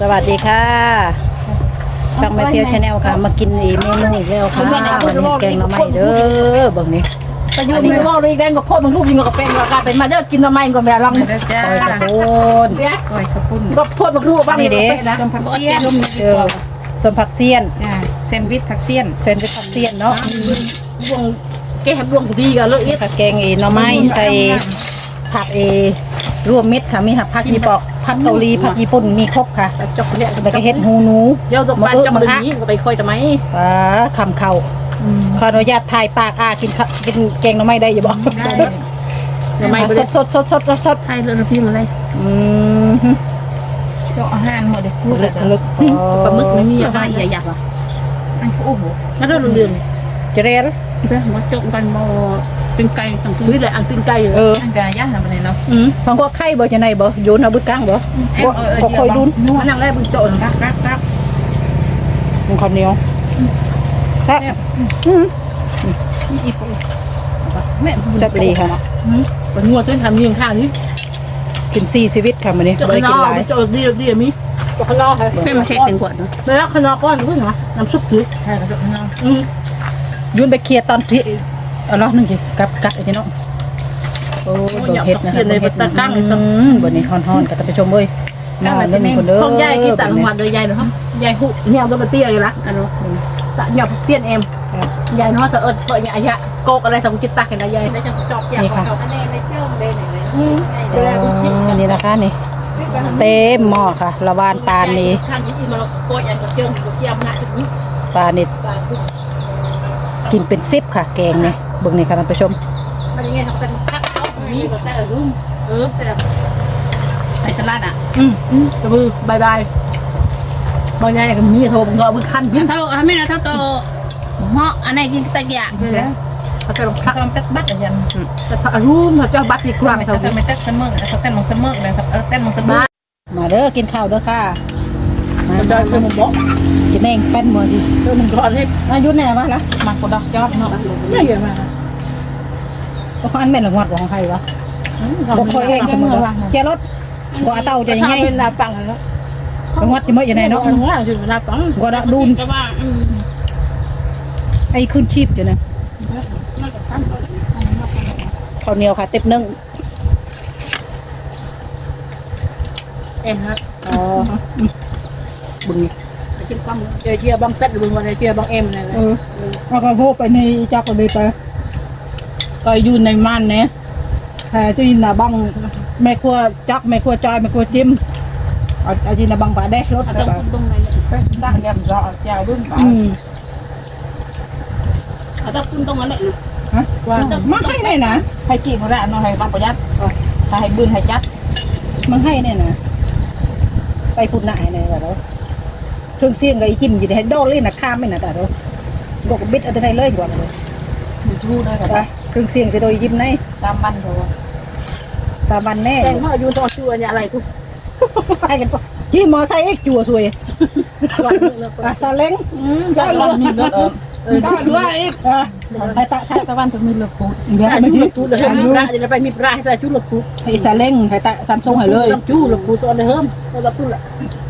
สวัสดีค่ะ ช่องแม่เพียวชาแนลค่ะ มากินอีเมนูอีกแล้วค่ะวันนี้แกงหน่อไม้เด้อเบิ่งนี่แต่อยู่มีว่ารีแดงกับพ่อมันลูกยิงกับเป็นกับการเป็นมาเด้อกินทำไมก็แม่ลองเด้อจ้าก้อยกระโพนเนี่ยก้อยข้าวปุ้นก็พ่อมันลูกบ้างนี่เด้นะส้มผักเสี้ยนเออส่วนผักเสี้ยนจ้าแซนด์วิชผักเสี้ยนเซนเป็นผักเสี้ยนเนาะวงแกแฮบวงดีกันเลยผักแกงอีหน่อไม้ใส่ผักเอรวมเม็ดค่ะมีผักผักญี่ปุ่น ผักเกาหลีผักญี่ปุ่นมีครบค่ะจบเนี่ยแล้วก็เฮ็ดหูหนูเดี๋ยวต้องบ้านจำเป็นนี้ก็ไปคอยทำไมปลาคำเข่าขออนุญาตถ่ายปากอากินข้าวกินแกงหน่อไม้ได้อย่าบอกทำไมสดสดสดสดสดสดไทยเรือพิมพ์อะไรอืมเจ้าอาหารหมดเลยพูดลึเลยกลึกปลาหมึกไม่มีเยอะอะไรไปใหญ่ๆว่ะอันโอ้โหมาเรื่องเรื่องเจเรลเด้อมาจกกันบ่ เป็นไก่สังคือแหละอันปิ้งไก่เลยเอออันกาย่างทำอะไรเนาะอืมฟังก็ไข่บ่จะไหนบ่โยนเอาบึดกลางบ่บ่บ่คอยดุนมันนั่งแรกมึงโจนกักกักกักมันข้าวเหนียวครับอีปุ่นแม่แซ่บดีค่ะมันงัวต้นทำยังข้างนี้กินสี่ชีวิตค่ะมื้อนี้โจบ่นได้นกินอหลายโจนดีดีมีโจนนอค่ะแม่มาเช็คถึงขวดเนาะแล้วขนอก้อนเพิ่งนะน้ำซุปถือใช่กระจกเนาะอืมยุนไปเคลียร์ตอนที่ เอาเนาะนึงสิกับกัดไอ้ที่เนาะโอ้ยบ่เฮ็ดนะคะบ่เฮ็ดอืมบ่นี่ฮ้อนๆกับท่านผู้ชมเอ้ยมาเล่นคนเด้อของยายกินต่างจังหวัดเลยยายเนาะยายหุเนี่ยตัวเตี้ยอยู่ละกันเนาะตะหยอบเซียนเอ็มยายเนาะจะเอิดเปิดยายะโกกอะไรทำกินตักกันนะยายได้จะจอบยานี่ค่ะเขาแน่ในเจ้าเบนเลยอ๋อนี่นะคะนี่ เต็มหม้อค่ะ ละวานปานนี้ท่านที่มาโกยอันกับเจิมกับเจียมนะถึงนี้ปลานี่ กินเป็นซิบค่ะ แกงเนี่ยเบิ่งนี่ค่ะท่านผู้ชมมันยังไงทำเป็นทักเขามีก็แต่รุ่มเออแต่ไปตลาดอะ อืมอืมจะมือบายบายบางยายกับมีโทรมึงก็มึงขั้นยัยิ่งเท่าไม่นะเท่าโตเหมาะอันไหนกินตะเกียบเลยเขาจะลงพักทำเป็ดบัตรยันแต่ระรุ่มเขาจะบัตรดีกว่าทำเขาทำไม่เต้นเสมอเขาเต้นมองเสมอเลยครับเออเต้นมองเสมอมาเด้อกินข้าวเด้อค่ะมาจะจะมึงบอก กินเองเป็นหมดดิเออมึงก่อนให้อายุแน่มาละมักกดอกยอดเนาะไม่เยอะมากบ่คันแม่นหลังวัดของใครวะบ่ค่อยเองเสมอเจ้ารถกว่าเต่าจะยังไงเป็นนาปังแล้วหลังวัดจะมื้อยังไงเนาะหัวอยู่นาปังกว่าดะดูนก็ว่าไอ้ขึ้นชีพอยู่นะข้าวเหนียวค่ะ เต็บนึ่งเอ็มฮะอ๋อบึงนี่ กินก้อมเจอเชียร์บังเซ็ตหรือบังเชียร์บังเอ็มนั่นแหละเออเอากระโพกไปในจักรเลยไปก็อยู่ในม่านเนี่ยแต่ที่น่ะบังแม่ครัวจักแม่ครัวจอยแม่ครัวจิ้มเอาเอาที่น่ะบังป่าได้รถตไปรงตรงไหนเป็นตั้งยำรอเจ้ารุ่นอืมเขาต้องคุณตรงนั้นแหละฮะว่ามาให้แน่นะให้กี่คนละน้องให้บางประหยัดถ้าให้บืนให้จัดมันให้แน่นะไปพูดหน้าให้แน่แต่เรา เครื่องเสียงกับไอ้จิ้มอยู่ในโดนเลยนะข้ามไม่นะแต่เราบอกบิดเอาแต่ไหนเลยกว่าเลยมีชูด้วยกันไปเครื่องเสียงจะโดยยิ้มในสามวันเถอะสาบันแน่แต่ว่าอยู่ต่อชัวเนี่ยอะไรทุกให้กันปะจี้มอไซค์เอ็กจัวซวยอะซาเล้งได้วันมีเงินเออเออได้ด้วยอีกอะไอ้ตาใช้ตะวันจะมีเลือกปูเดี๋ยวอาไม่ยุยืหลัดกจูเลยมีปลาจะไปมีปลาให้ใส่จูหลักจูไอ้ซาเล้งไอ้ตาซัมซุงให้เลยหลักจูหลักจูสอนในเฮิมแล้วหลักจูละเราดูเจ้าจะกระดุมยังแบะตัวสาวอยู่จังเจ้าเจ้าเบาเจ้าเศร้าที่จะเล่นเดียวกับเยอะนะแต่หรออาจูดับตัวแดงอาจูอาจูดับตัวเพราะว่าอันดังอยู่ตัวตกอยู่ตัวจูน่ะ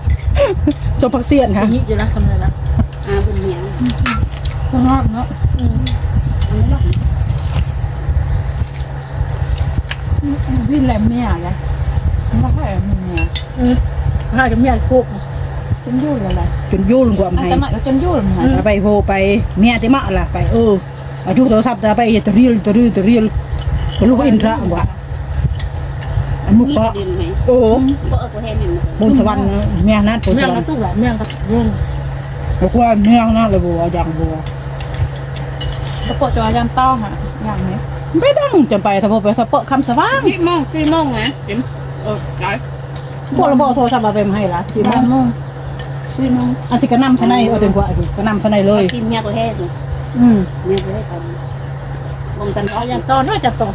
ทิตย์นี่เด้อเอาเบิกกับมันดิเดือเด้อเซียวนะจานสมพักเสียนค่ะนี่จะรักทำอะไรนะอาบุญเมียสงบเนาะวิ่งแหลมเมียไงไม่ใช่เมียน่าจะมีอะไรโคกจนยุ่งเลยจนยุ่งกว่าอันให้ตรายก็จนยุ่งเลยไปโฮไปเมียติมะล่ะไปเอออายุโทรศัพท์ไปตะเรียลตะเรียลตะเรียลลูกอินทระว่ะอัน มุกมีก็ดินไหมโอ้ก็เออก็เห็นหนึ่งบนสวรรค์เมียนัดบนเมี่สยงวรกรระค์ตุ้งแหละเมี่ยงกระตุ้งบอกว่าเมียนัดเลยบัวอย่างบัวประกอบจอยำต้องอะอย่างนี้ไม่ดังจำไปถ้าพอไปถ้าเปาะคำสว่างพี่มองพี่มองไงจิ๋มเออไก่พวกเราบอกโทรศัพท์มาเป็นให้ละที่บ้าบ้านนโมงชื่อน้องอันสิกระนำชะในเอาเป็นกว่าอีกกระนำชะในเลยกินเมียก็แห้งอืมเมียก็แห้งตอนวงตันเอาอ้ออย่างตอนด้วยจะตอน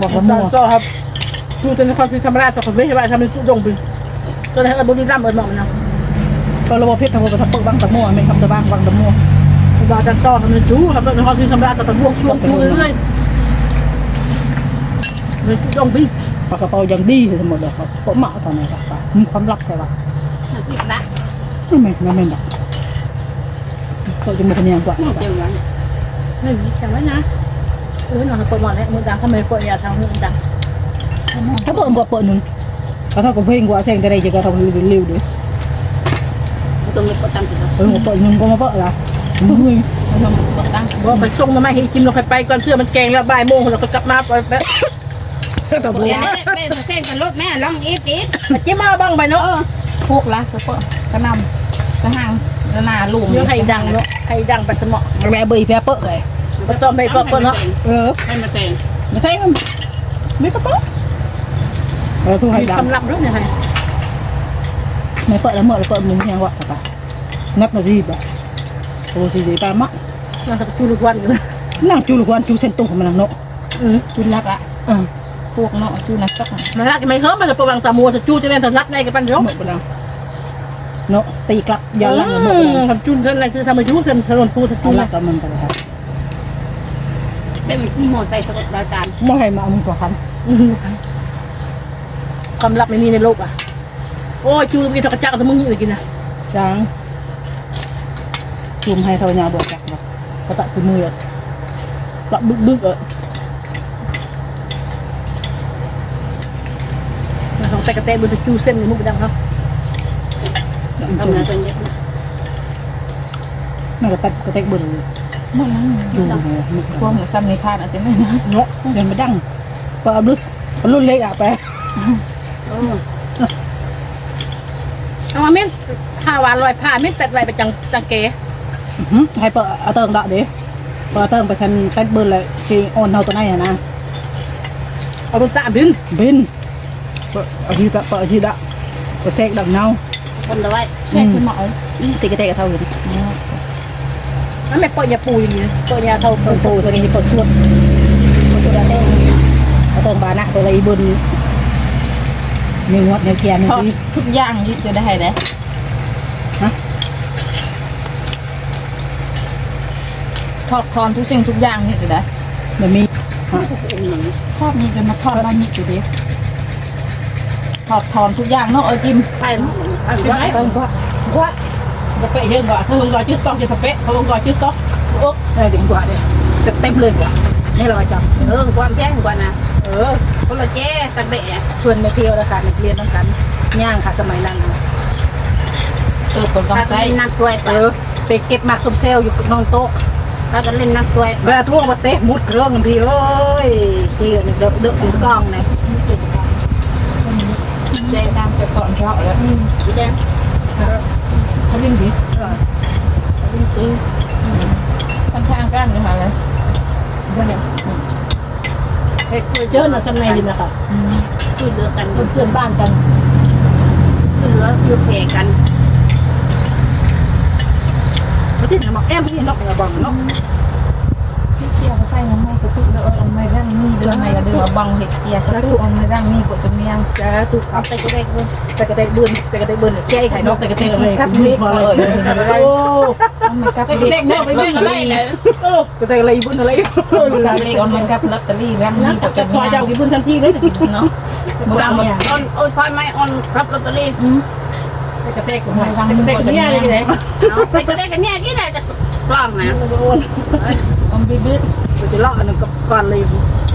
บอกตว่าอนมั่วก็ครับ ดูจนนครศรีธรรมราชจะคนไม่ใช่ว่าทำเป็นตุดงไปก็เลยเออบุรีรัมย์เออหมอกนะก็ระบบเพชรทำกับทับปึกบังตะมั่วไม่ทำตะบ้างบังตะมั่วบาจันต่อทำเป็นจู้ทำเป็นนครศรีธรรมราชจะตะบวงช่วงจู้เรื่อยๆเลยตุดงไปปากกระเป๋ายังดีทั้งหมดเลยครับผมเหมาตอนนี้ครับมีความลับใช่ปะติดละไม่ไม่ไม่ไม่ดักก็จะมาทำยังกว่าเดี๋ยวนั้นนี่จำไว้นะเออหนอยเปิดหมอนแล้วมือดังทำไมเปิดยาทางมือดัง ถ้าเปิดบวเปิดหนึ่งก็เท่ากับเพลงกว่าเสียงจะได้จะก็ทำรีวิวดิตรงนี้ก็ตั้งติดแล้วเออเปิดหนึ่งก็มาเปิดละมึงตรงนี้ก็ตั้งว่าไปส่งมาให้กินเราไปก่อนเพื่อมันแกงแล้วบ่ายโมงเราก็กลับมาไปแบบก็บัวแม่แม่เส้นกันรถแม่ลองอีทอีทจิ้มมาบ้างไปเนาะเออพวกละสะเปะกระนำกระหังกระนาลุงเรื่องไข่ดังเนาะไข่ดังไปสมองแม่เบย์แพ้เปิดเลยไปต้มไปเปิดเนาะเออให้มาแต่งไม่ใช่มันไม่ปะป๊ะเออทุกให้มีดังสำหรับด้วยเนี่ยไงไม่เปิดแล้วเมื่อเราเปิดมึงยังวะปะนับมาดีบ่โอ้ทีดีตามะเราจะคูลูกวันกันนั่งจูลูกวันจูเส้นตุ้งมันเนาะอืมจุลักละเออพวกเนาะจุนักสักมาลักไม่เฮิร์มันจะประวังตามัวจะจูจะเล่ นตรัดในกันปั้นยกหมดไปแล้วเนาะตีกลับย้อนหลังหมดไปแล้วทำจูนเท่าไรคือทำมาจูเส้นถนนปูจะจูเอานลักกับมันไปแล้วเป็นหมดใส่สกปรกจานไม่ให้มาเอามึงกว่าคัน ความลับไม่มีในโลกอะ โอ้ยจูมีตะกระจักแต่มึงอยู่กินนะจางจุ่มให้เท่านี้บวกจักบ่ก็ตัดมือก็บึกบึกเออของแต่กระแตบนจูเส้นในมุกดังครับทำงานตรงนี้นั่นก็ตัดก็แตกบึ้งมันนั่งจุ่มให้พวกเหนือซ้ำในพานอาจจะไม่นะเนาะเดินมาดังก็เอาลึกรุ่นเล็กอะไป เออเอามาเม้นผ้าวานลอยผ้าเม้นตัดไว้ไปจังจังเก๋ให้เปิดเอาเติมดอกดิเปิดเติมไปชันตัดบึ้งเลยที่อ่อนเท่าตัวไหนอะนะเอาบนตาบินบินเปิดเอาทีละเปิดเอาทีละก็แทรกดังเงาคนละไว้แค่ขึ้นมาเอาตีกระเตะเท่าอยู่นั่นไม่ปล่อยยาปูอย่างนี้ปล่อยยาเท่าเปิดตูตัวนี้เปิดชวดเปิดตัวละเต้เอาเติมบานะตัวอะไรบน หนึ่งวัดหนึ่งเกียร์หนึ่งทอดทีทุกอย่างยึดจะได้ให้ได้ฮะทอดทอนทุกสิ่งทุกอย่างนี่จะได้มันมีทอดนี่จะมาทอดบ้านนี่อยู่ดิทอดทอนทุกอย่างเนาะเออจิมไปหมดไปไหมเติมกว่าว่าจะไปเห็นว่าถ้าลงรอยจืดต้องจะสเปะเขาลงรอยจืดต้องโอ้เออดีกว่าเนี่ยจะเต็มเลยกว่านี่เราจับเออความแจ้งกว่านะ เออคนละเจ๊ตันเบะชวนไปเที่ยวแล้วค่ะเรียนต้องกันย่างค่ะสมัยนั้นเออคนต้องถ้าจะใช้เล่นนักด้วยเออไปเก็บหมากสมเซลอยู่นอนโต๊ะถ้าจะเล่นนักด้วยเวลาท่วงมาเตะมุดเครื่องทันทีเลยเจียเดือดเดือดถึงกล้องนะเจ๊ตามไปก่อนเจาะแล้วพี่แจ้งเขาวิ่งดิค่อนข้างกันเลยค่ะเลย เจอหน่ะสมัยนี้นะครับคือเหลือกันเพื่อนบ้านกันคือเหลือคือเพกันเขาติดหมักแอมที่นกระบังเนาะเกี่ยว ก็ใส่น้ำมันสตุกเด้อเอาไม่ร่างนี่เดือนไม่ก็เดือบังเห็ดเกียสตุกเอาไม่ร่างนี่กดจนเมียงจะถูกเอาไปก็ได้คือแต่กระเตะบืนแต่กระเตะบืนแก้ไขนกแต่กระเตะเลยกับมืเล็อกพอเลเลยยโอ้เอามากับเล็กเนาะไปไม่วิ่งก็ได้เลยกระเตะอะไรบุญอะไรกับเล็กเอามากับลอตเตอรี่ร่างนันี่กกดจจะนคอเมียยเจ้างกี่บุญทันทีเลยเนาะบุดังมันออนโอ้ยพอยไม่ออนรับลอตเตอรี่กระเตกของมันกระเตกเนี่ยอะไรกันเลยเอาไปก็ได้กันเนี่ยที่ไหนจะกล้องนะเอาไปบึ้ด จะเลาะอันนึงกับก่อนเลย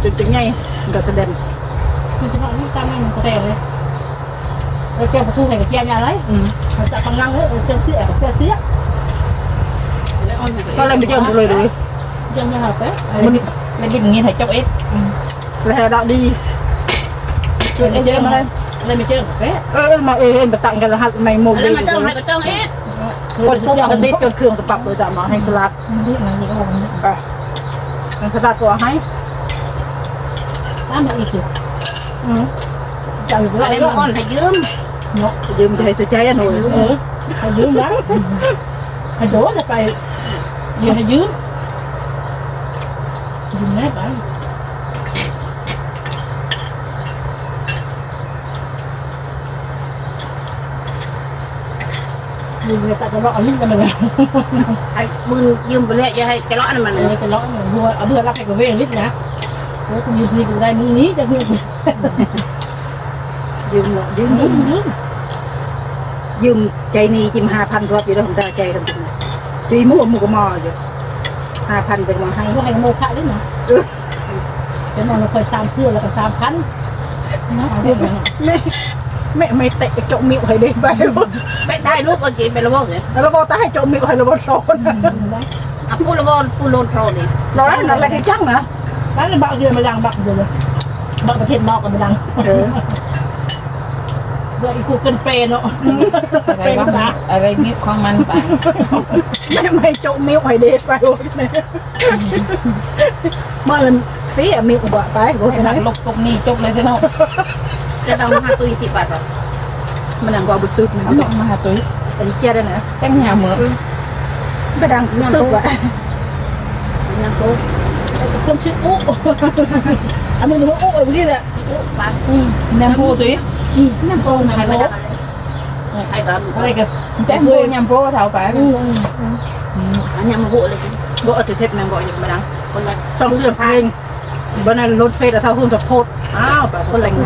จนถึงไงกับแสดงมันจะต้องตามมันกระเตกเลยเราเกี่ยวกับสู้กับเกี่ยวอะไรอืมเขาจะฟังลังเลยเจอเสียเจอเสียก็เลยไม่เจอเลยเลยยังยังหาไปมันเลยบินงี้ถ่ายจบเอ็ดแล้วดอกดีเจอเจอมาเลยเลยไม่เจอไปเออมาเอ็นไปตั้งกันแล้วฮัทไม่โมแล้ดีวมาจ้องให้ก็จ้องเอ๊ะคนปุ๊บมันติดจนเครื่องสปับเลยจ้ะมาให้สลัดมันบิดมันนี่ก็คงอะ มันสลัดตัวให้ตามมาอีกอืมจังอะไรมาอ่อนให้ยืมเนาะยืมจะให้เสียใจอะหนูเออให้ยืมนะให้โดจะไปยืมให้ยืมยืมแน่ไป ยืมเนี่ยแต่จะรอเอาลิ้นกันเลยไอ้มึงยืมไปเลยอย่าให้แกล้อนั่นมันเออจะร้องหัวเอาเพื่อนรักให้กับเวงนิดนะโอ้คุณยืนซีกูได้มือนี้จะเพื่อนยืมยืมยืมยืมยืมใจนี่จิมห้าพันรอบอยู่แล้วผมตาใจทำจริงจีมั่วมุกมออยู่ห้าพันเป็นมาให้ให้พวกให้โมฆะด้วยนะเป็นมองเราเคยสามเพื่อนแล้วก็สามพันนะเรื่องนั้น ไม่ไม่ไม่เตะจกมิวให้ได้ไปไปได้ลูกเอาจีไประบบเนี่ยแล้วบอกตาให้จกมิวให้ระบบโซนอะพูดระบบพูดโลนโทรนี่เราได้อะไรกันจังนะร้านบักเดือนมาดังบักเดือนเลยบักประเทศนอกกันมาดังเออเดือนอีกูเกินเปรเนาะอะไรวะอะไรมีของมันไปไม่ไม่จกมิวให้ได้ไปมาเลยฟีอะมิวบะไปโอ้ยหนันะกลบตรงนี้จบเลยเนาะจะต้องหาตุยที่ปัดหรอมันดังกว่าบุษบมันเอาต้องมาหาตัวไอ้เจ้าได้นะแป้งหาเหมือไปดังบุษบอะยังโตเครื่องชื่ออุ๊อันนี้หนูอุ๊เออนี่แหละปัดน้ำปูตุ้ยน้ำโป่งใครน้ำไปโป่ดังงใครกันอะไรกันแป้งปูยำปูเท่าไปอันนี้มาบุเลยบอกเอาเทศแมงบอกอย่างมาดังคนละสองเรื่องเพลงวันนั้นรถเฟสเท่าหุ้นกับโทษอ้าวแบบคคนนละ แรงเงินงานสะพานเพื่อเลยควันเพียบอย่างแสดงเงินสอบเบี้ยพี่คนมาทอดอ่านชื่ออ้อตอนยังมาเอิญฮะอ๋อยังไง